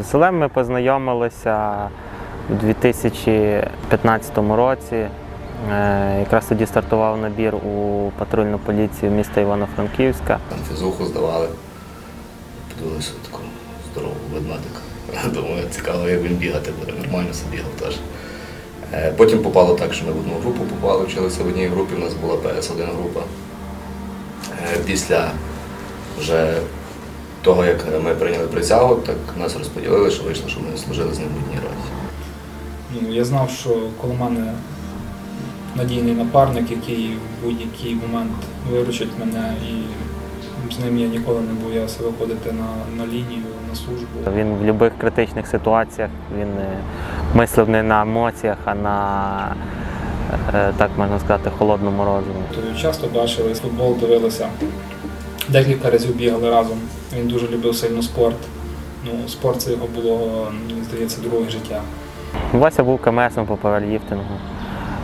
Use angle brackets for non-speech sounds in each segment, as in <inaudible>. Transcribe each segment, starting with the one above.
З селем ми познайомилися у 2015 році. Е, Якраз тоді стартував набір у патрульну поліцію міста Івано-Франківська. Там фізуху здавали. Подивилися таку здорову ведмедика. <laughs> Думаю, цікаво, як він бігати буде. Нормально собі бігав теж. Е, Потім попало так, що ми в одну групу попали, вчилися в одній групі, у нас була ПС-1 група. Е, Після вже того, як ми прийняли присягу, так нас розподілили, що вийшло, що ми служили з ним в одній роті. Ну, я знав, що коло мене надійний напарник, який в будь-який момент виручить мене, і з ним я ніколи не боявся виходити на, на лінію, на службу. Він в будь-яких критичних ситуаціях він е, мислив не на емоціях, а на, е, так можна сказати, холодному розумі. Часто бачили футбол, дивилися. Декілька разів бігали разом. Він дуже любив сильно спорт. Ну, спорт це його було, мені здається, друге життя. Вася був КМСом по паверліфтингу.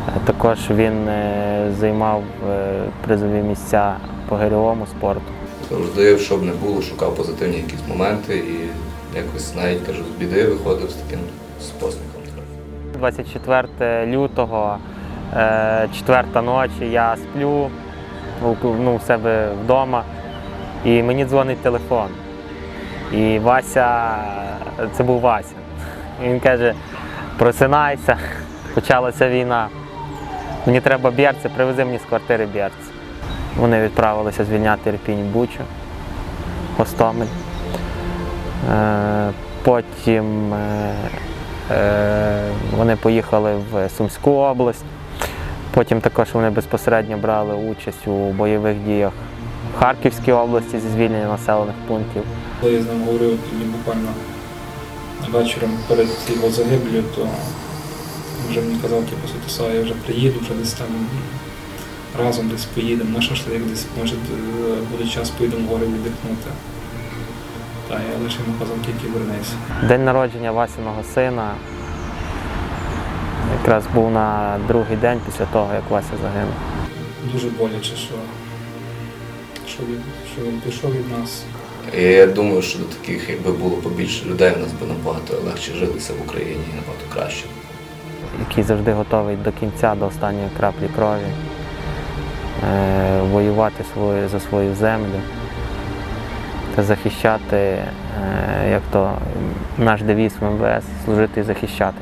Е, Також він е, займав е, призові місця по гирьовому спорту. Завжди, щоб не було, шукав позитивні якісь моменти і якось навіть кажу, з біди виходив з таким спосміхом. трохи. 24 лютого, е, четверта ночі, я сплю у- ну, в себе вдома, і мені дзвонить телефон. І Вася, це був Вася. Він каже: просинайся, почалася війна. Мені треба берці, привези мені з квартири берці. Вони відправилися звільняти Ірпінь Бучу, Гостомель. Е, Потім е, е, вони поїхали в Сумську область. Потім також вони безпосередньо брали участь у бойових діях в Харківській області зі звільнення населених пунктів. Коли я з ним говорив тоді буквально вечором перед його загиблю, то вже мені казав, типу, Святослав, я вже приїду, вже десь там разом десь поїдемо на шашлик, десь може буде час, поїдемо в гори віддихнути. Та я лише йому казав, тільки вернися. День народження Васиного сина якраз був на другий день після того, як Вася загинув. Дуже боляче, що, що, він, що він пішов від нас. Я думаю, що до таких, якби було побільше людей, у нас би набагато легше жилося в Україні і набагато краще. який завжди готовий до кінця, до останньої краплі крові, е, воювати свою, за свою землю та захищати, е, як то наш девіз в МВС, служити і захищати.